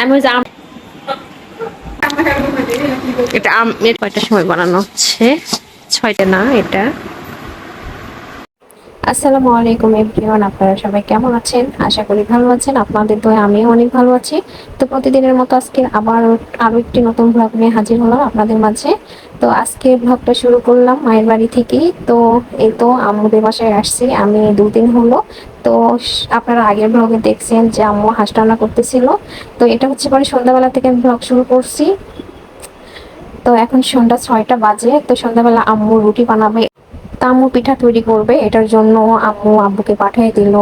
আমি ওই আম এটা আম এর কয়টার সময় বানানো হচ্ছে? ছয়টা না এটা? আসসালামু আলাইকুম এভরিওয়ান আপনারা সবাই কেমন আছেন? আশা করি ভালো আছেন আপনাদের দয়ে আমিও অনেক ভালো আছি। তো প্রতিদিনের মতো আজকে আবার আরও একটি নতুন ব্লগ নিয়ে হাজির হলাম আপনাদের মাঝে। তো আজকে ব্লগটা শুরু করলাম মায়ের বাড়ি থেকেই। তো এই তো আমাদের বাসায় আসছি, আমি দুদিন হলো। তো আপনারা আগের ব্লগে দেখছেন যে আম্মু হাঁস রান্না করতেছিল। তো এটা হচ্ছে পরে সন্ধ্যাবেলা থেকে আমি ব্লগ শুরু করছি। তো এখন সন্ধ্যা ছয়টা বাজে, তো সন্ধ্যাবেলা আম্মু রুটি বানাবে। তা আম্মু পিঠা তৈরি করবে। এটার জন্য আম্মু আব্বুকে পাঠিয়ে দিল।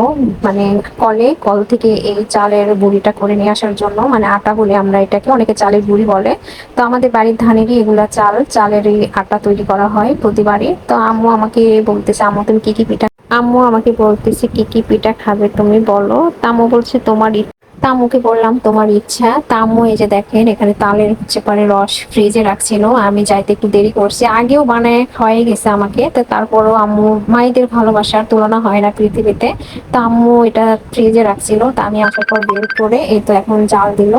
মানে কলে, কল থেকে এই চালের বুড়িটা করে নিয়ে আসার জন্য। মানে আটা বলে আমরা এটাকে অনেকে চালের বুড়ি বলে। তো আমাদের বাড়ির ধানেরই এগুলা চাল। চালের এই আটা তৈরি করা হয় প্রতিবারই। তো আম্মু আমাকে বলতেছে, আম্মু, তুমি কি কি পিঠা আম্মু আমাকে বলতেছে, কি কি পিঠা খাবে তুমি বলো? তা আম্মু বলছে, তোমার তামুকে বললাম, তোমার ইচ্ছা। তামু এই যে দেখেন, এখানে তালের হচ্ছে পরে রস ফ্রিজে রাখছিল। আমি যাইতে একটু দেরি করছি। আগেও বানায় হয়ে গেছে আমাকে, তো তারপরও আম্মু মায়েদের ভালোবাসার তুলনা হয় না পৃথিবীতে। তো আম্মু এটা ফ্রিজে রাখছিল। তা আমি আসার পর বের করে এই তো এখন জাল দিল।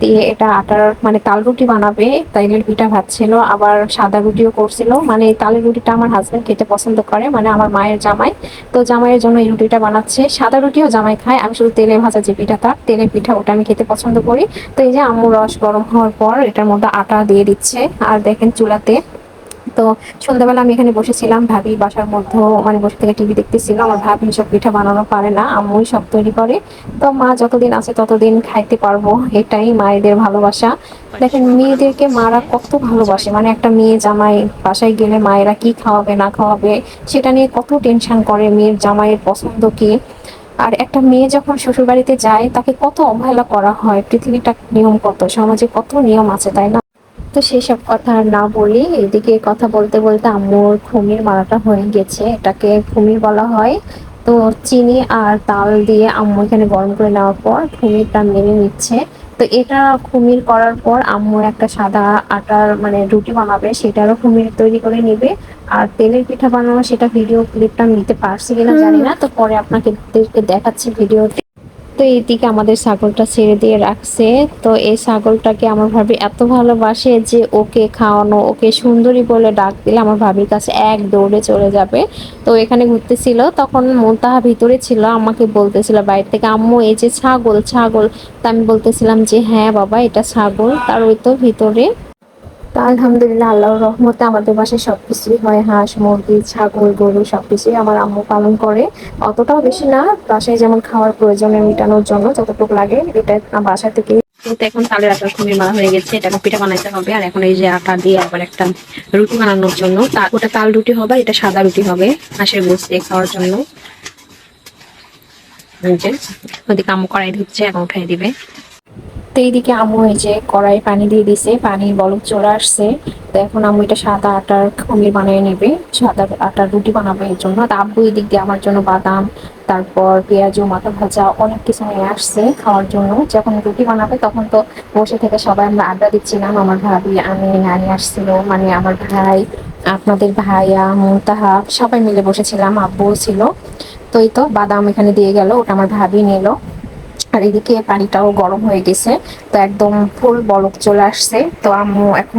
দিয়ে এটা আটার মানে তাল রুটি বানাবে, তাইলের পিঠা ভাজছিল আবার সাদা রুটিও করছিল। মানে এই তালের রুটিটা আমার হাজব্যান্ড খেতে পছন্দ করে মানে আমার মায়ের জামাই। তো জামাইয়ের জন্য এই রুটিটা বানাচ্ছে। সাদা রুটিও জামাই খায়। আমি শুধু তেলে ভাজা যে পিঠাটা তেলের পিঠা ওটা আমি খেতে পছন্দ করি। তো এই যে আম্মু রস গরম হওয়ার পর এটার মধ্যে আটা দিয়ে দিচ্ছে। আর দেখেন চুলাতে, তো সন্ধ্যাবেলা আমি এখানে বসেছিলাম, ভাবি বাসার মধ্যে মানে বসে থেকে টিভি দেখতেছিল। আমার ভাবি সব পিঠা বানানো পারে না, আম্মুই সব তৈরি করে। তো মা যতদিন আছে ততদিন খাইতে পারব, এটাই মায়েদের ভালোবাসা। দেখেন মেয়েদেরকে মারা কত ভালোবাসে মানে একটা মেয়ে জামাই বাসায় গেলে মায়েরা কি খাওয়াবে না খাওয়াবে, সেটা নিয়ে কত টেনশন করে মেয়ের জামাইয়ের পছন্দ কি। আর একটা মেয়ে যখন শ্বশুর বাড়িতে যায়, তাকে কত অবহেলা করা হয়, পৃথিবীটা নিয়ম কত, সমাজে কত নিয়ম আছে, তাই না? তো সেই সব কথা না বলি, এদিকে কথা বলতে বলতে আম্মুর খুমির মালাটা হয়ে গেছে, এটাকে খুমির বলা হয়। তো চিনি আর তাল দিয়ে আম্মু এখানে গরম করে নেওয়ার পর খুমিরটা মেরে নিচ্ছে। তো এটা খুমির করার পর আম্মু একটা সাদা আটার মানে রুটি বানাবে সেটারও খুমির তৈরি করে নিবে। আর তেলের পিঠা বানানো সেটা ভিডিও ক্লিপটা নিতে পারছি কিনা জানি না। তো পরে আপনাকে দেখাচ্ছি ভিডিওতে তো এইদিকে আমাদের ছাগলটা ছেড়ে দিয়ে রাখছে। তো এই ছাগলটাকে আমার ভাবি এত ভালোবাসে যে ওকে খাওয়ানো, ওকে সুন্দরী বলে ডাক দিলে আমার ভাবির কাছে এক দৌড়ে চলে যাবে। তো এখানে ঘুরতেছিল, তখন মোন্তাহা ভিতরে ছিল, আমাকে বলতেছিল বাইরে থেকে, আম্মু, এই যে ছাগল ছাগল। তা আমি বলতেছিলাম যে হ্যাঁ বাবা, এটা ছাগল। তার ওই তো ভিতরে তা আলহামদুলিল্লাহ, আল্লাহর রহমতে আমাদের বাসায় সবকিছুই হয়, হাঁস, মুরগি, ছাগল, গরু সবকিছুই আমার আম্মু পালন করে। অতটাও বেশি না, বাসায় যেমন খাওয়ার প্রয়োজনে মেটানোর জন্য যতটুকু লাগে, এটা বাসা থেকে কিন্তু এখন তালের আটার খুবই মারা হয়ে গেছে, এটা পিঠা বানাইতে হবে, আর এখন এই যে আটা দিয়ে আবার একটা রুটি বানানোর জন্য ওটা তাল রুটি হবে এটা সাদা রুটি হবে, হাঁসের গোস খাওয়ার জন্য। ওদিকে আম্মু কড়াই ধুচ্ছে, এখন উঠাই দিবে। তো এইদিকে আম্মু এই যে কড়াই পানি দিয়ে দিছে পানি বলক চলে আসছে। তো এখন আম্মু এটা সাদা আটার খমির বানিয়ে নেবে। সাদা আটার রুটি বানাবে এর জন্য। তো আব্বু এদিক দিয়ে আমার জন্য বাদাম, তারপর পেঁয়াজু, মাথা ভাজা অনেক কিছু নিয়ে আসছে খাওয়ার জন্য। যখন রুটি বানাবে তখন তো বসে থেকে সবাই আমরা আড্ডা দিচ্ছিলাম। আমার ভাবি, আমি, নানি আসছিল মানে আমার ভাই, আপনাদের ভাইয়া মুতাহা সবাই মিলে বসেছিলাম। আব্বুও ছিল। তো এই তো বাদাম এখানে দিয়ে গেল, ওটা আমার ভাবি নিল। আর এদিকে পানিটাও গরম হয়ে গেছে, তো একদম ফুল বলক চলে আসছে। তো আম্মু এখন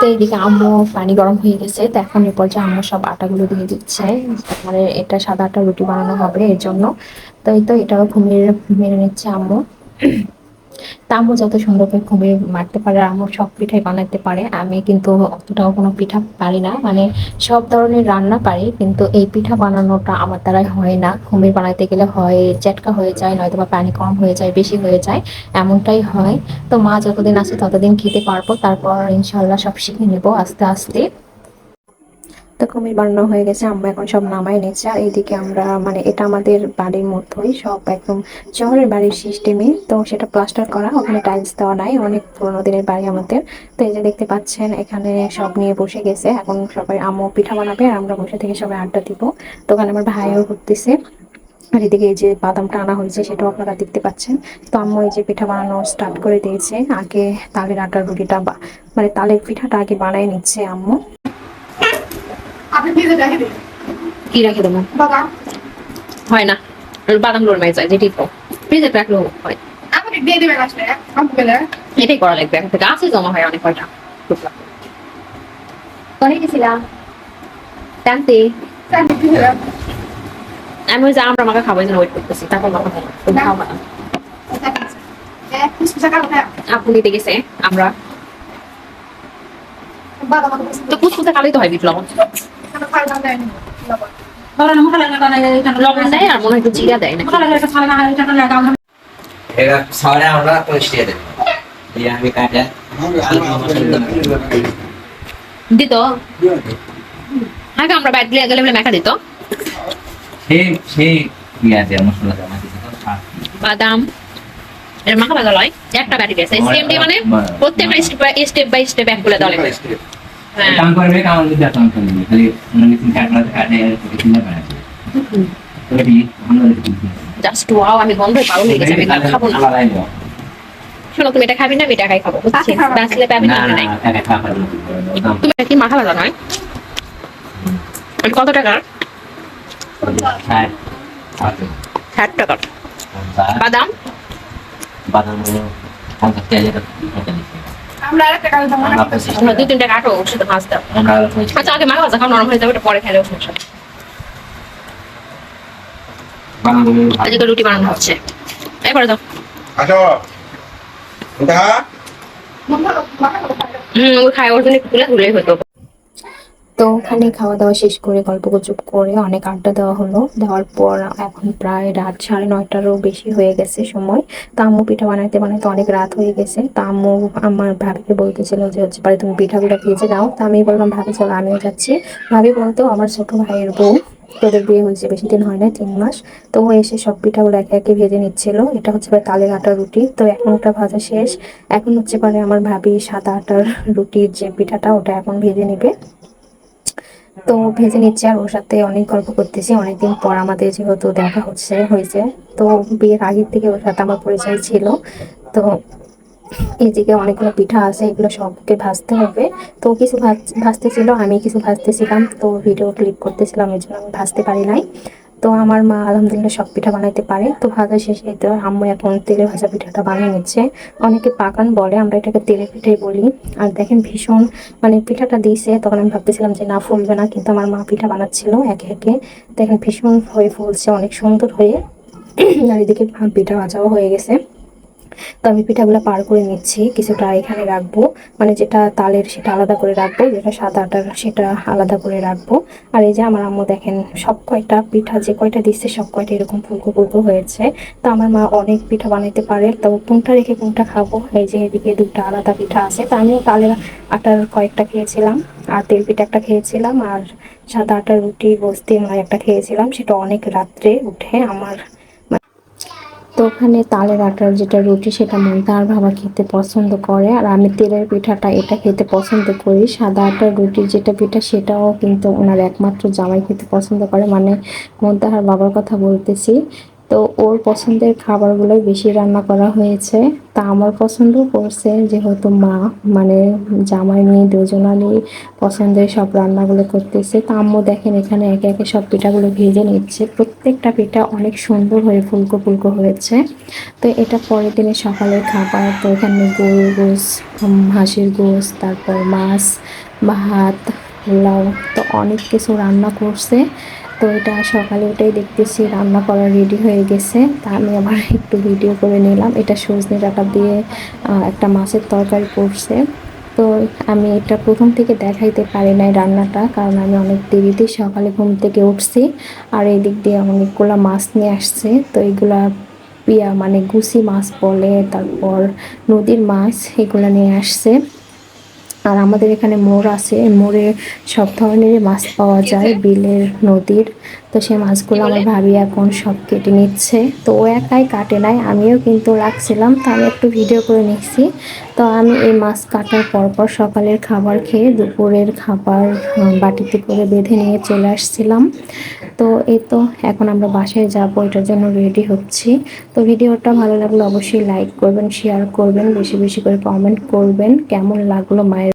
তো এইদিকে আম্মু পানি গরম হয়ে গেছে, তো এখন এ পর্যায়ে আম্মু সব আটাগুলো দিয়ে দিচ্ছে। মানে এটা সাদা আটা রুটি বানানো হবে এর জন্য। তো এই তো এটাও ঘুমিয়ে মেরে নিচ্ছে আম্মু। তামু যত সুন্দর করে খুবই মারতে পারে আর আমার সব পিঠাই বানাতে পারে, আমি কিন্তু অতটাও কোনো পিঠা পারি না। মানে সব ধরনের রান্না পারি, কিন্তু এই পিঠা বানানোটা আমার দ্বারাই হয় না। খুমির বানাতে গেলে হয় চেটকা হয়ে যায় নয়তো বা পানি কম হয়ে যায়, বেশি হয়ে যায়, এমনটাই হয়। তো মা যতদিন আছে ততদিন খেতে পারব, তারপর ইনশাল্লাহ সব শিখে নেব আস্তে আস্তে। তো কুমির বানানো হয়ে গেছে, আমরা এখন সব নামাই নিচ্ছে এইদিকে আমরা মানে এটা আমাদের বাড়ির মধ্যেই, সব একদম শহরের বাড়ির সিস্টেমে তো সেটা প্লাস্টার করা, ওখানে টাইলস দেওয়া নাই, অনেক পুরোনো দিনের বাড়ি আমাদের। তো এই যে দেখতে পাচ্ছেন, এখানে সব নিয়ে বসে গেছে। এখন সবাই আম্মু পিঠা বানাবে, আর আমরা বসে থেকে সবাই আড্ডা দিব। তো ওখানে আমার ভাইও ঘুরতেছে। আর এদিকে এই যে বাদামটা আনা হয়েছে, সেটাও আপনারা দেখতে পাচ্ছেন। তো আম্মু এই যে পিঠা বানানো স্টার্ট করে দিয়েছে। আগে তালের আটার রুটিটা মানে তালের পিঠাটা আগে বানাই নিচ্ছে আম্মু। আপনি ফ্রিজে রেখে দিন। কি রেখে দেবো? বাদাম। হয় না। বাদাম যায় যেটি তো ফ্রিজে রাখলেও হয়। আমাকে দিয়ে দেবেন আসলে এটাই করা লাগবে এখন থেকে আছে জমা হয় অনেক কয়টা গেছিলাম? দেবেন আমি ওই যে আমরা আমাকে খাব জন্য ওয়েট করতেছি। তারপর মাখা খাব। না। আপু গেছে আমরা। তো কুচকুচে খালেই তো হয় বিট লবণ দেয় আর মনে হয় জিরা দেয় না আমরা পরিষ্কার দেবো। দিয়ে আমি কাটে। দিত। আগে আমরা ব্যাট গেলে গেলে মেখা দিত। সেই সেই মশলা জমা দিতে বাদাম। এর মাখা লয়। একটা ব্যাটি গেছে স্টেম দিয়ে মানে প্রত্যেকটা স্টেপ স্টেপ বাই স্টেপ এক দেওয়া লাগবে হ্যাঁ কাম করবে কাম করবে কাম করবে। খালি অন্য কিছু কাটলা কাটে কিছু না পারে আমরা দেখি জাস্ট ওয়াও আমি গন্ধই পাগল হয়ে গেছে আমি খাব না। শোনো তুমি এটা খাবি না আমি এটা খাই খাব। বাঁচলে পাবি না নাই। তুমি কি মাখা ভাজা নয় কত টাকার ষাট। টাকার বাদাম? বাদাম পঞ্চাশ কেজি টাকা আমরা আরেকটা কালো দাও আমরা দুই তিনটা কাটো ওর ভাজ দাও আচ্ছা আগে মাখা ভাজা খাও নরম হয়ে যাবে এটা পরে খেলে সমস্যা আজকে রুটি বানানো হচ্ছে। এরপরে দাও। আসো। উঠা হুম ওই খায় ওর জন্য একটু তুলে তুলেই হতো। তো ওখানে খাওয়া দাওয়া শেষ করে গল্প গুজব করে অনেক আড্ডা দেওয়া হলো। দেওয়ার পর এখন প্রায় রাত সাড়ে নয়টারও বেশি হয়ে গেছে সময়। তা আম্মু পিঠা বানাইতে বানাইতে অনেক রাত হয়ে গেছে। তা আম্মু আমার ভাবিকে বলতেছিল যে, হচ্ছে পারে তুমি পিঠাগুলো ভেজে দাও। তা আমি বললাম, ভাবি, চলো আমিও যাচ্ছি। ভাবি বলতো, আমার ছোট ভাইয়ের বউ, তোদের বিয়ে হয়েছে, বেশি দিন হয় না তিন মাস। তো ও এসে সব পিঠাগুলো একে একে ভেজে নিচ্ছিল। এটা হচ্ছে পারে তালের আটার রুটি। তো এখন ওটা ভাজা শেষ। এখন হচ্ছে পারে আমার ভাবি সাদা আটার রুটির যে পিঠাটা, ওটা এখন ভেজে নিবে। তো ভেজে নিচ্ছে আর ওর সাথে অনেক গল্প করতেছি। অনেকদিন পর আমাদের যেহেতু দেখা হচ্ছে, হয়েছে। তো বিয়ের আগের থেকে ওর সাথে আমার পরিচয় ছিল। তো এদিকে অনেকগুলো পিঠা আছে, এগুলো সবকে ভাজতে হবে। তো কিছু ভাজ- ভাজতেছিল আমি কিছু ভাজতেছিলাম। তো ভিডিও ক্লিক করতেছিলাম এই জন্য আমি ভাজতে পারি নাই। তো আমার মা আলহামদুলিল্লাহ সব পিঠা বানাইতে পারে। তো ভাজা শেষে তো আম্মু এখন তেলে ভাজা পিঠাটা বানিয়ে নিচ্ছে। অনেকে পাকান বলে, আমরা এটাকে তেলে পিঠাই বলি। আর দেখেন ভীষণ মানে পিঠাটা দিয়েছে, তখন আমি ভাবতেছিলাম যে না, ফুলবে না, কিন্তু আমার মা পিঠা বানাচ্ছিল একে একে। দেখেন ভীষণ হয়ে ফুলছে, অনেক সুন্দর হয়ে। আর এদিকে পিঠা ভাজাও হয়ে গেছে। তো আমি পিঠাগুলো পার করে নিচ্ছি, কিছুটা এখানে রাখব। মানে যেটা তালের সেটা আলাদা করে রাখব, যেটা সাদা আটার সেটা আলাদা করে রাখব। আর এই যে আমার আম্মু দেখেন, সব কয়টা পিঠা যে কয়টা দিচ্ছে, সব কয়টা এরকম ফুলকো ফুলকো হয়েছে। তো আমার মা অনেক পিঠা বানাইতে পারে, তো কোনটা রেখে কোনটা খাব? এই যে এদিকে দুটো আলাদা পিঠা আছে। তো আমিও তালের আটার কয়েকটা খেয়েছিলাম, আর তেল পিঠা একটা খেয়েছিলাম, আর সাদা আটার রুটি, বস্তি মানে একটা খেয়েছিলাম। সেটা অনেক রাত্রে উঠে আমার তো ওখানে তালের আটার যেটা রুটি সেটা মন্তার বাবা খেতে পছন্দ করে। আর আমি তেলের পিঠাটা এটা খেতে পছন্দ করি। সাদা আটার রুটির যেটা পিঠা সেটাও কিন্তু ওনার একমাত্র জামাই খেতে পছন্দ করে। মানে মনতে আর বাবার কথা বলতেছি। তো ওর পছন্দের খাবারগুলোই বেশি রান্না করা হয়েছে। তা আমার পছন্দ করছে যেহেতু মা মানে জামাই মেয়ে দুজনারই পছন্দের সব রান্নাগুলো করতেছে। তা আম্মু দেখেন এখানে একে একে সব পিঠাগুলো ভেজে নিচ্ছে। প্রত্যেকটা পিঠা অনেক সুন্দর হয়ে ফুলকো ফুলকো হয়েছে। তো এটা পরের দিনের সকালের খাবার। তো এখানে গরুর গোস হাঁসের গোস তারপর মাছ, ভাত, পোলাও, তো অনেক কিছু রান্না করছে। তো এটা সকালে উঠেই দেখতেছি রান্না করা রেডি হয়ে গেছে। তা আমি আবার একটু ভিডিও করে নিলাম। এটা সজনে ডাটা দিয়ে একটা মাছের তরকারি করছে। তো আমি এটা প্রথম থেকে দেখাইতে পারি নাই রান্নাটা, কারণ আমি অনেক দেরিতে সকালে ঘুম থেকে উঠছি। আর এই দিক দিয়ে অনেকগুলো মাছ নিয়ে আসছে। তো এইগুলা পিয়া মানে গুছি মাছ বলে, তারপর নদীর মাছ, এগুলো নিয়ে আসছে। আর আমাদের এখানে মোড় আছে মোড়ে সব ধরনের মাছ পাওয়া যায়, বিলের নদীর। তো সেই মাছগুলো আমার ভাবি এখন সব কেটে নিচ্ছে। তো ও একাই কাটে নাই, আমিও কিন্তু রাখছিলাম, তো আমি একটু ভিডিও করে নিচ্ছি। তো আমি এই মাছ কাটার পরপর সকালের খাবার খেয়ে দুপুরের খাবার বাটিতে করে বেঁধে নিয়ে চলে আসছিলাম। তো এই তো এখন আমরা বাসায় যাব, এটার জন্য রেডি হচ্ছি। তো ভিডিওটা ভালো লাগলে অবশ্যই লাইক করবেন শেয়ার করবেন, বেশি বেশি করে কমেন্ট করবেন, কেমন লাগল মায়ের